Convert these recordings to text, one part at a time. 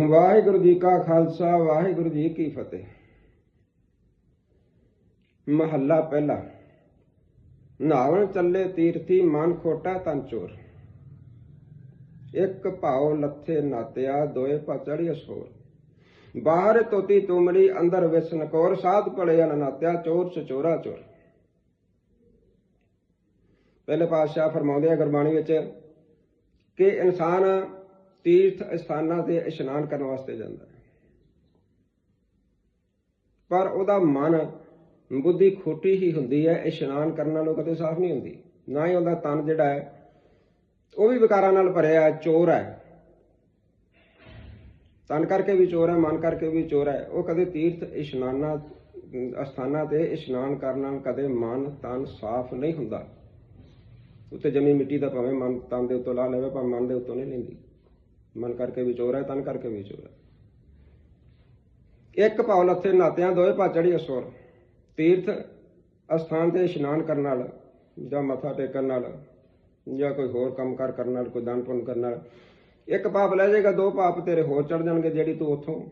ਵਾਹਿਗੁਰੂ ਜੀ ਕਾ ਖਾਲਸਾ, ਵਾਹਿਗੁਰੂ ਜੀ ਕੀ ਫਤਿਹ। ਮਹੱਲਾ ਪਹਿਲਾ। ਨਾਵਣ ਚੱਲੇ ਤੀਰਥੀ ਮਨ ਖੋਟਾ ਤਨ ਚੋਰ। ਇੱਕ ਭਾਉ ਲੱਥੇ ਨਾਤਿਆ, ਦੋਏ ਪਚੜੀ ਅਸੋਰ ਬਾਹਰ ਤੋਤੀ ਤੁਮੜੀ, ਅੰਦਰ ਵਿਸਨਕੋਰ ਸਾਧ ਪੜੇ ਅਨਨਾਤਿਆ ਚੋਰ ਚਚੋਰਾ ਚੋਰ। ਪਹਿਲੇ ਪਾਤਸ਼ਾਹ ਫਰਮਾਉਂਦੇ ਆ ਗੁਰਬਾਣੀ ਵਿੱਚ ਕਿ ਇਨਸਾਨ ਤੀਰਥ ਅਸਥਾਨਾਂ ਤੇ ਇਸ਼ਨਾਨ ਕਰਨ ਵਾਸਤੇ ਜਾਂਦਾ ਹੈ। ਪਰ ਉਹਦਾ ਮਨ, ਬੁੱਧੀ ਖੋਟੀ ਹੀ ਹੁੰਦੀ ਹੈ, ਇਸ਼ਨਾਨ ਕਰਨ ਨਾਲੋਂ ਕਦੇ ਸਾਫ਼ ਨਹੀਂ ਹੁੰਦੀ। ਨਾ ਹੀ ਉਹਦਾ ਤਨ ਜਿਹੜਾ ਹੈ, ਉਹ ਵੀ ਵਿਕਾਰਾਂ ਨਾਲ ਭਰਿਆ ਹੈ, ਚੋਰ ਹੈ। ਤਨ ਕਰਕੇ ਵੀ ਚੋਰ ਹੈ, ਮਨ ਕਰਕੇ ਵੀ ਚੋਰ ਹੈ। ਉਹ ਕਦੇ ਤੀਰਥ ਇਸ਼ਨਾਨਾਂ, ਅਸਥਾਨਾਂ ਤੇ ਇਸ਼ਨਾਨ ਕਰਨ ਨਾਲ ਕਦੇ ਮਨ, ਤਨ ਸਾਫ਼ ਨਹੀਂ ਹੁੰਦਾ। ਉੱਤੇ ਜਮੀ ਮਿੱਟੀ ਦਾ ਭਾਵੇਂ ਮਨ ਤਨ ਦੇ ਉੱਤੋਂ ਲਾ ਲਵੇ, ਭਾਵੇਂ ਮਨ ਦੇ ਉੱਤੋਂ ਨਹੀਂ ਲੈਂਦੀ। ਮਨ ਕਰਕੇ ਵੀ ਚੋਰ ਹੈ, ਤਨ ਕਰਕੇ ਵੀ ਚੋਰ ਹੈ। ਇੱਕ ਭਾਵ ਲੱਥੇ ਨਾਤਿਆਂ ਦੋਏ ਪਾਚੜੀ ਅਸੁਰ। ਤੀਰਥ ਅਸਥਾਨ ਤੇ ਇਸ਼ਨਾਨ ਕਰਨ ਨਾਲ ਜਾਂ ਮੱਥਾ ਟੇਕਣ ਨਾਲ ਜਾਂ ਕੋਈ ਹੋਰ ਕੰਮ ਕਾਰ ਕਰਨ ਨਾਲ, ਕੋਈ ਦਾਨ ਪੁੰਨ ਕਰਨ ਨਾਲ, ਇੱਕ ਪਾਪ ਲੈ ਜਾਏਗਾ, ਦੋ ਪਾਪ ਤੇਰੇ ਹੋਰ ਚੜ ਜਾਣਗੇ ਜਿਹੜੀ ਤੂੰ ਉੱਥੋਂ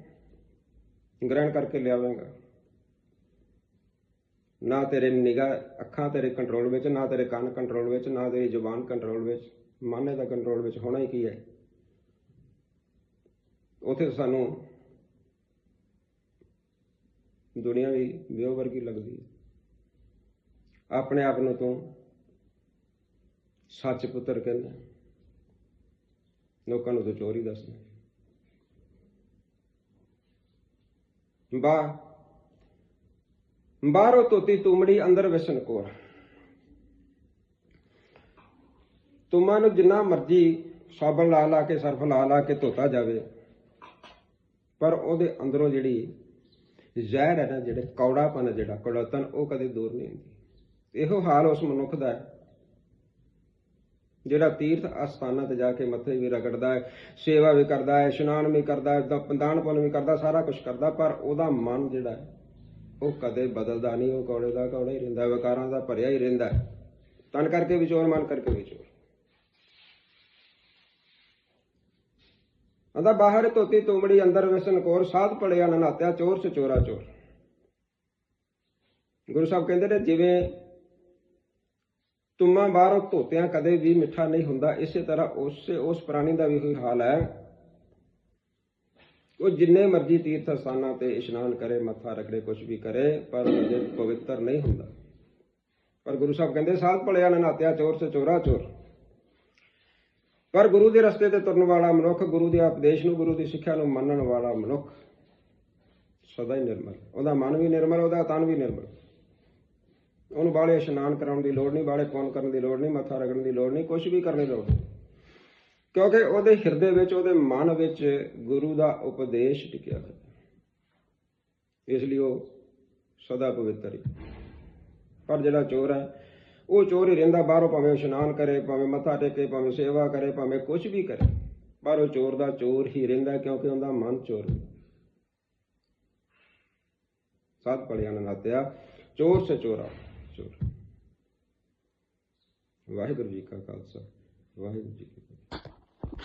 ਗ੍ਰਹਿਣ ਕਰਕੇ ਲਿਆਵੇਂਗਾ। ਨਾ ਤੇਰੇ ਨਿਗਾਹ ਅੱਖਾਂ ਤੇਰੇ ਕੰਟਰੋਲ ਵਿੱਚ, ਨਾ ਤੇਰੇ ਕੰਨ ਕੰਟਰੋਲ ਵਿੱਚ, ਨਾ ਤੇਰੀ ਜ਼ੁਬਾਨ ਕੰਟਰੋਲ ਵਿੱਚ, ਮਨ ਦਾ ਕੰਟਰੋਲ ਵਿੱਚ ਹੋਣਾ ਹੀ ਕੀ ਹੈ? ਉਥੇ ਸਾਨੂੰ ਦੁਨੀਆ ਵੀ ਵਿਉ ਵਰਗੀ ਲੱਗਦੀ ਹੈ। ਆਪਣੇ ਆਪ ਨੂੰ ਤੂੰ ਸੱਚ ਪੁੱਤਰ ਕਹਿੰਦਾ ਲੋਕਾਂ ਨੂੰ ਤੂੰ ਚੋਰੀ ਦੱਸਦਾ ਬਾ, ਬਾਹਰੋਂ ਤੋਤੀ ਤੁਮੜੀ, ਅੰਦਰ ਵਿਸਨ ਕੋਰ ਤੁਮਾਂ ਨੂੰ ਜਿੰਨਾ ਮਰਜ਼ੀ ਸਾਬਣ ਲਾ ਲਾ ਕੇ, ਸਰਫ ਲਾ ਲਾ ਕੇ ਧੋਤਾ ਜਾਵੇ। ਪਰ ਉਹਦੇ ਅੰਦਰੋਂ ਜਿਹੜੀ ਜ਼ਹਿਰ ਹੈ ਨਾ, ਜਿਹੜੇ ਕੌੜਾਪਨ ਹੈ, ਜਿਹੜਾ ਕੌੜਾਤਨ, ਉਹ ਕਦੇ ਦੂਰ ਨਹੀਂ ਹੁੰਦੀ। ਇਹੋ ਹਾਲ ਉਸ ਮਨੁੱਖ ਦਾ ਹੈ। ਜਿਹੜਾ ਤੀਰਥ ਅਸਥਾਨਾਂ ਤੇ ਜਾ ਕੇ ਮੱਥੇ ਵੀ ਰਗੜਦਾ ਹੈ, ਸੇਵਾ ਵੀ ਕਰਦਾ ਹੈ, ਇਸ਼ਨਾਨ ਵੀ ਕਰਦਾ ਹੈ, ਦ- ਪੁੰਨ ਵੀ ਕਰਦਾ, ਸਾਰਾ ਕੁਝ ਕਰਦਾ, ਪਰ ਉਹਦਾ ਮਨ ਜਿਹੜਾ ਹੈ, ਉਹ ਕਦੇ ਬਦਲਦਾ ਨਹੀਂ, ਉਹ ਕੌੜੇ ਦਾ ਕੌੜਾ ਹੀ ਰਹਿੰਦਾ, ਵਿਕਾਰਾਂ ਦਾ ਭਰਿਆ ਹੀ ਰਹਿੰਦਾ ਤਨ ਕਰਕੇ ਵਿਚੋਰ ਮਨ ਕਰਕੇ ਵਿਚੋਰ ਚੋਰ ਅੰਦਾ ਬਾਹਰ ਧੋਤੀ ਤੁਮੜੀ, ਅੰਦਰ ਵਿਸਨ ਕੋਰ, ਸਾਧ ਪੜਿਆ ਨਨਾਤਿਆ, ਚੋਰ ਚੋਰਾ ਚੋਰ। ਗੁਰੂ ਸਾਹਿਬ ਕਹਿੰਦੇ ਨੇ, ਜਿਵੇਂ ਤੁਮਾਂ ਬਾਹਰੋਂ ਧੋਤਿਆਂ ਕਦੇ ਵੀ ਮਿੱਠਾ ਨਹੀਂ ਹੁੰਦਾ, ਇਸੇ ਤਰ੍ਹਾਂ ਉਸੇ, ਉਸ ਪ੍ਰਾਣੀ ਦਾ ਵੀ ਕੋਈ ਹਾਲ ਹੈ। ਉਹ ਜਿੰਨੇ ਮਰਜ਼ੀ ਤੀਰਥ ਸਥਾਨਾਂ ਤੇ ਇਸ਼ਨਾਨ ਕਰੇ, ਮੱਥਾ ਰਗੜੇ ਕੁਝ ਵੀ ਕਰੇ, ਪਰ ਕਦੇ ਪਵਿੱਤਰ ਨਹੀਂ ਹੁੰਦਾ। ਪਰ ਗੁਰੂ ਸਾਹਿਬ ਕਹਿੰਦੇ, ਸਾਧ ਭਲਿਆ ਨਨਾਤਿਆ, ਚੋਰ ਸੇ ਚੋਰਾ ਚੋਰ। ਪਰ ਗੁਰੂ ਦੇ ਰਸਤੇ ਤੇ ਤੁਰਨ ਵਾਲਾ ਮਨੁੱਖ, ਗੁਰੂ ਦੇ ਉਪਦੇਸ਼ ਨੂੰ, ਗੁਰੂ ਦੀ ਸਿੱਖਿਆ ਨੂੰ ਮੰਨਣ ਵਾਲਾ ਮਨੁੱਖ ਸਦਾ ਹੀ ਨਿਰਮਲ। ਉਹਦਾ ਮਨ ਵੀ ਨਿਰਮਲ, ਉਹਦਾ ਤਨ ਵੀ ਨਿਰਮਲ। ਉਹਨੂੰ ਬਾਲੇ ਇਸ਼ਨਾਨ ਕਰਾਉਣ ਦੀ ਲੋੜ ਨਹੀਂ ਬਾਲੇ ਪੁੰਨ ਕਰਨ ਦੀ ਲੋੜ ਨਹੀਂ, ਮੱਥਾ ਰਗੜਨ ਦੀ ਲੋੜ ਨਹੀਂ ਕੁਝ ਵੀ ਕਰਨ ਦੀ ਲੋੜ ਨਹੀਂ। ਕਿਉਂਕਿ ਉਹਦੇ ਹਿਰਦੇ ਵਿੱਚ, ਉਹਦੇ ਮਨ ਵਿੱਚ ਗੁਰੂ ਦਾ ਉਪਦੇਸ਼ ਟਿਕਿਆ ਹੋਇਆ। ਹੈ। ਇਸ ਲਈ ਉਹ ਸਦਾ ਪਵਿੱਤਰ ਹੈ। ਪਰ ਜਿਹੜਾ ਚੋਰ ਹੈ ਉਹ ਚੋਰ ਹੀ ਰਹਿੰਦਾ, ਬਾਹਰੋਂ ਭਾਵੇਂ ਇਸ਼ਨਾਨ ਕਰੇ, ਭਾਵੇਂ ਮੱਥਾ ਟੇਕੇ, ਭਾਵੇਂ ਸੇਵਾ ਕਰੇ, ਭਾਵੇਂ ਕੁਝ ਵੀ ਕਰੇ। ਪਰ ਉਹ ਚੋਰ ਦਾ ਚੋਰ ਹੀ ਰਹਿੰਦਾ ਕਿਉਂਕਿ ਉਹਦਾ ਮਨ ਚੋਰ ਹੈ। ਸਾਧ ਪੜਿਆ ਨਾਤਿਆ ਚੋਰ ਸੇ ਚੋਰਾ, ਚੋਰ। ਵਾਹਿਗੁਰੂ ਜੀ ਕਾ ਖਾਲਸਾ, ਵਾਹਿਗੁਰੂ ਜੀ ਕੀ ਫਤਿਹ।